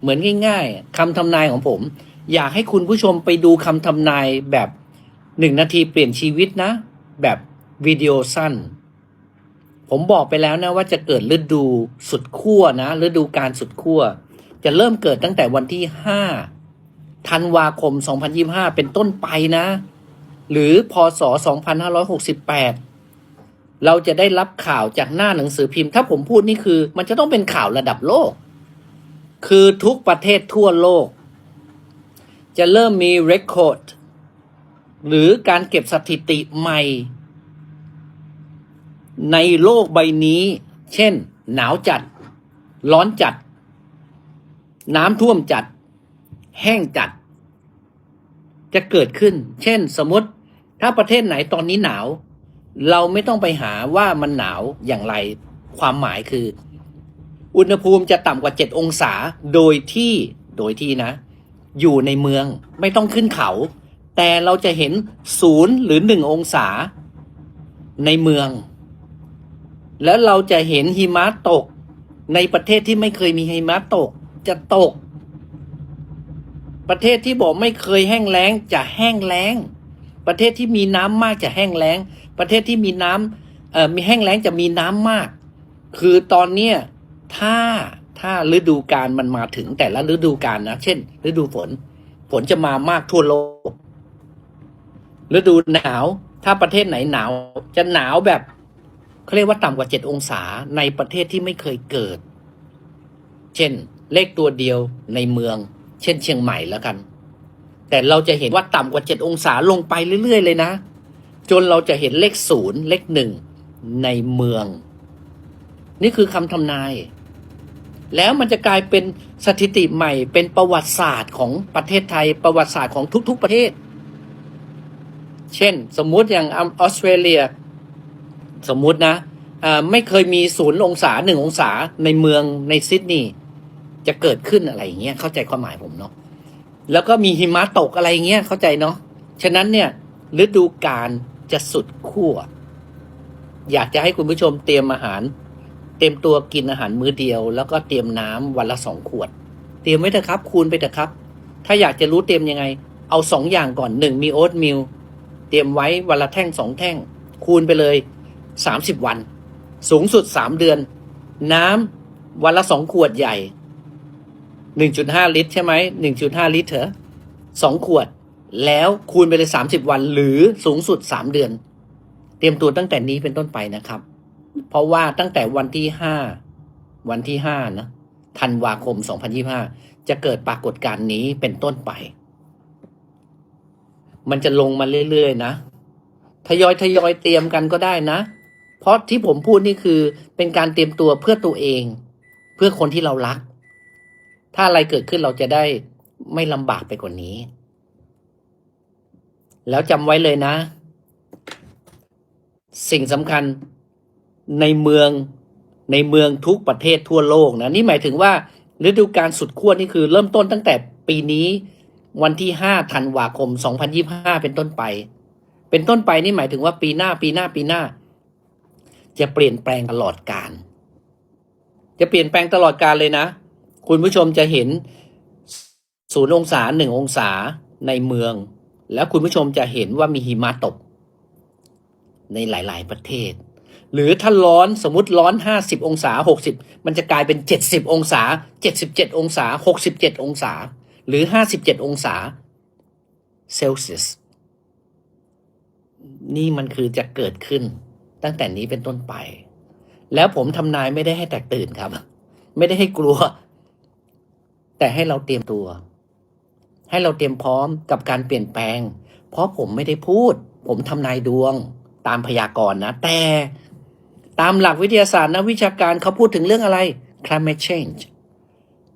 เหมือนง่าย ๆคำทำนายของผม อยากให้คุณผู้ชมไปดูคำทำนายแบบหนึ่งนาทีเปลี่ยนชีวิตนะ แบบวิดีโอสั้น ผมบอกไปแล้วนะว่าจะเกิดฤดูสุดขั้วนะฤดูการสุดขั้วจะเริ่มเกิดตั้งแต่วันที่ห้าธันวาคม 2025 เป็นต้นไปนะ หรือพศ 2568 เราจะได้รับข่าวจากหน้าหนังสือพิมพ์ ถ้าผมพูดนี่คือ มันจะต้องเป็นข่าวระดับโลก คือทุกประเทศทั่วโลก จะเริ่มมีเรคคอร์ดหรือการเก็บสถิติใหม่ ในโลกใบนี้ เช่น หนาวจัด ร้อนจัด น้ำท่วมจัด แห้งจัด จะเกิดขึ้น เช่น สมมติถ้าประเทศไหนตอนนี้หนาว เราไม่ต้องไปหาว่ามันหนาวอย่างไร ความหมายคือ อุณหภูมิจะต่ำกว่า 7 องศาโดยที่โดยที่นะ อยู่ในเมืองไม่ต้องขึ้นเขา แต่เราจะเห็นศูนย์หรือหนึ่งองศา ในเมือง แล้วเราจะเห็นหิมะตก ในประเทศที่ไม่เคยมีหิมะตก จะตก ประเทศที่บอกไม่เคยแห้งแล้งจะแห้งแล้ง ประเทศที่มีน้ำมากจะแห้งแล้ง ประเทศที่มีน้ำเอ่อมีแห้งแล้งจะมีน้ำมาก คือตอนเนี้ย ถ้าถ้าฤดูกาลมันมาถึงแต่ละฤดูกาลนะ เช่น ฤดูฝน ฝนจะมามากทั่วโลก ฤดูหนาว ถ้าประเทศไหนหนาว จะหนาวแบบเขาเรียกว่าต่ำกว่าเจ็ดองศาในประเทศที่ไม่เคยเกิด เช่น เลขตัวเดียวในเมือง เช่น เชียงใหม่แล้วกัน แต่เราจะเห็นว่าต่ำกว่าเจ็ดองศาลงไปเรื่อย ๆ เลยนะ จนเราจะเห็นเลขศูนย์เลขหนึ่งในเมือง นี่คือคำทำนาย แล้วมันจะกลายเป็นสถิติใหม่ เป็นประวัติศาสตร์ของประเทศไทย ประวัติศาสตร์ของทุก ๆประเทศ เช่น สมมุติอย่างออสเตรเลีย สมมุตินะไม่เคยมีศูนย์องศาหนึ่งองศาในเมืองในซิดนีย์จะเกิดขึ้นอะไรอย่างเงี้ยเข้าใจความหมายผมเนาะแล้วก็มีหิมะตกอะไรเงี้ยเข้าใจเนาะฉะนั้นเนี่ยฤดูกาลจะสุดขั้วอยากจะให้คุณผู้ชมเตรียมอาหาร เตรียมตัวกินอาหารมื้อเดียว แล้วก็เตรียมน้ำวันละสองขวด เตรียมไว้เถอะครับ คูณไปเถอะครับ ถ้าอยากจะรู้เตรียมยังไง เอาสองอย่างก่อนหนึ่งมีโอ๊ตมิลเตรียมไว้วันละแท่งสองแท่ง คูณไปเลยสามสิบวัน สูงสุดสามเดือน น้ำวันละสองขวดใหญ่หนึ่งจุดห้าลิตรใช่ไหมหนึ่งจุดห้าลิตรเถอะสองขวด แล้วคูณไปเลยสามสิบวัน หรือสูงสุดสามเดือน เตรียมตัวตั้งแต่นี้เป็นต้นไปนะครับ เพราะว่าตั้งแต่วันที่ห้าวันที่ห้านะธันวาคม 2025 จะเกิดปรากฏการณ์นี้เป็นต้นไป มันจะลงมาเรื่อยๆนะ ทยอยทยอยเตรียมกันก็ได้นะ เพราะที่ผมพูดนี่คือเป็นการเตรียมตัวเพื่อตัวเอง เพื่อคนที่เรารัก ถ้าอะไรเกิดขึ้นเราจะได้ไม่ลำบากไปกว่านี้ แล้วจำไว้เลยนะ สิ่งสำคัญ ในเมืองในเมืองทุกประเทศทั่วโลกนะนี่หมายถึงว่าฤดูกาลสุดขั้วนี่คือเริ่มต้นตั้งแต่ปีนี้วันที่ห้าธันวาคม 2025 เป็นต้นไป เป็นต้นไปนี่หมายถึงว่าปีหน้าปีหน้าปีหน้า จะเปลี่ยนแปลงตลอดการ จะเปลี่ยนแปลงตลอดการเลยนะ คุณผู้ชมจะเห็นศูนย์องศาหนึ่งองศาในเมือง แล้วคุณผู้ชมจะเห็นว่ามีหิมะตก ในหลาย ๆ ประเทศ หรือถ้าร้อนสมมติร้อน 50 องศา 60 มันจะกลายเป็น 70 องศา 77 องศา 67 องศา หรือ 57 องศาเซลเซียสนี่มันคือจะเกิดขึ้นตั้งแต่นี้เป็นต้นไป แล้วผมทำนายไม่ได้ให้แตกตื่นครับ ไม่ได้ให้กลัว แต่ให้เราเตรียมตัว ให้เราเตรียมพร้อมกับการเปลี่ยนแปลง เพราะผมไม่ได้พูด ผมทำนายดวงตามพยากรณ์นะ แต่ ตามหลักวิทยาศาสตร์นักวิชาการเขาพูดถึงเรื่องอะไร climate change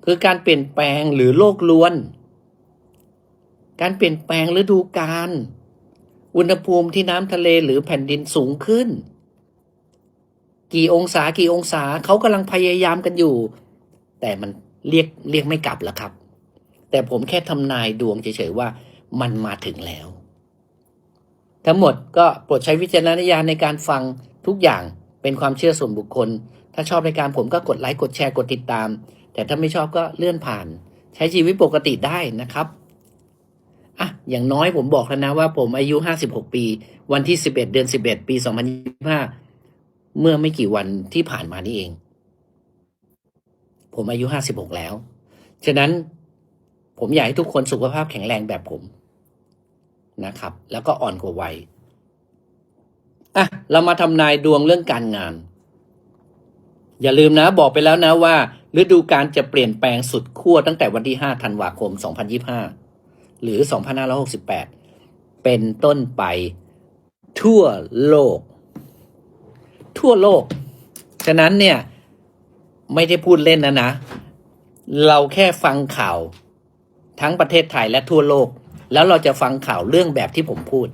คือการเปลี่ยนแปลงหรือโลกล้วน การเปลี่ยนแปลงฤดูกาล อุณหภูมิที่น้ำทะเลหรือแผ่นดินสูงขึ้น กี่องศากี่องศาเขากำลังพยายามกันอยู่ แต่มันเรียกเรียกไม่กลับแล้วครับ แต่ผมแค่ทำนายดวงเฉยๆว่ามันมาถึงแล้ว ทั้งหมดก็โปรดใช้วิจารณญาณในการฟังทุกอย่าง เป็นความเชื่อส่วนบุคคล ถ้าชอบรายการผมก็กดไลค์กดแชร์กดติดตาม แต่ถ้าไม่ชอบก็เลื่อนผ่าน ใช้ชีวิตปกติได้นะครับอะอย่างน้อยผมบอกแล้วนะว่าผมอายุห้าสิบหกปี วันที่สิบเอ็ดเดือนสิบเอ็ดปีสองพันยี่ห้าเมื่อไม่กี่วันที่ผ่านมานี่เอง ผมอายุห้าสิบหกแล้ว ฉะนั้นผมอยากให้ทุกคนสุขภาพแข็งแรงแบบผมนะครับ แล้วก็อ่อนกว่าวัย อะเรามาทำนายดวงเรื่องการงาน อย่าลืมนะบอกไปแล้วนะว่าฤดูการจะเปลี่ยนแปลงสุดขั้วตั้งแต่วันที่ 5 ธันวาคม 2025 หรือ 2568 เป็นต้นไปทั่วโลก ทั่วโลก ฉะนั้นเนี่ยไม่ได้พูดเล่นนะนะ เราแค่ฟังข่าวทั้งประเทศไทยและทั่วโลก แล้วเราจะฟังข่าวเรื่องแบบที่ผมพูด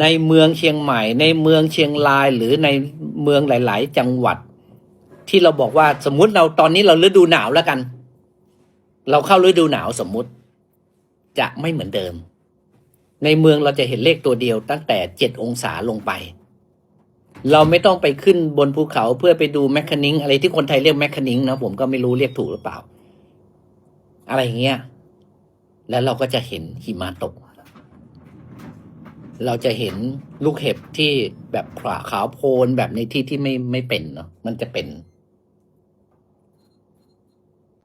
ในเมืองเชียงใหม่ ในเมืองเชียงรายหรือในเมืองหลาย ๆ จังหวัด ที่เราบอกว่าสมมุติเราตอนนี้เราฤดูหนาวแล้วกัน เราเข้าฤดูหนาวสมมุติ จะไม่เหมือนเดิม ในเมืองเราจะเห็นเลขตัวเดียวตั้งแต่เจ็ดองศาลงไป เราไม่ต้องไปขึ้นบนภูเขาเพื่อไปดูแมคคานิงอะไรที่คนไทยเรียกแมคคานิงนะผมก็ไม่รู้เรียกถูกหรือเปล่า อะไรอย่างเงี้ยแล้วเราก็จะเห็นหิมะตก เราจะเห็นลูกเห็บที่แบบขาวขาวโพลนแบบในที่ที่ไม่ไม่เป็นเนาะมันจะเป็น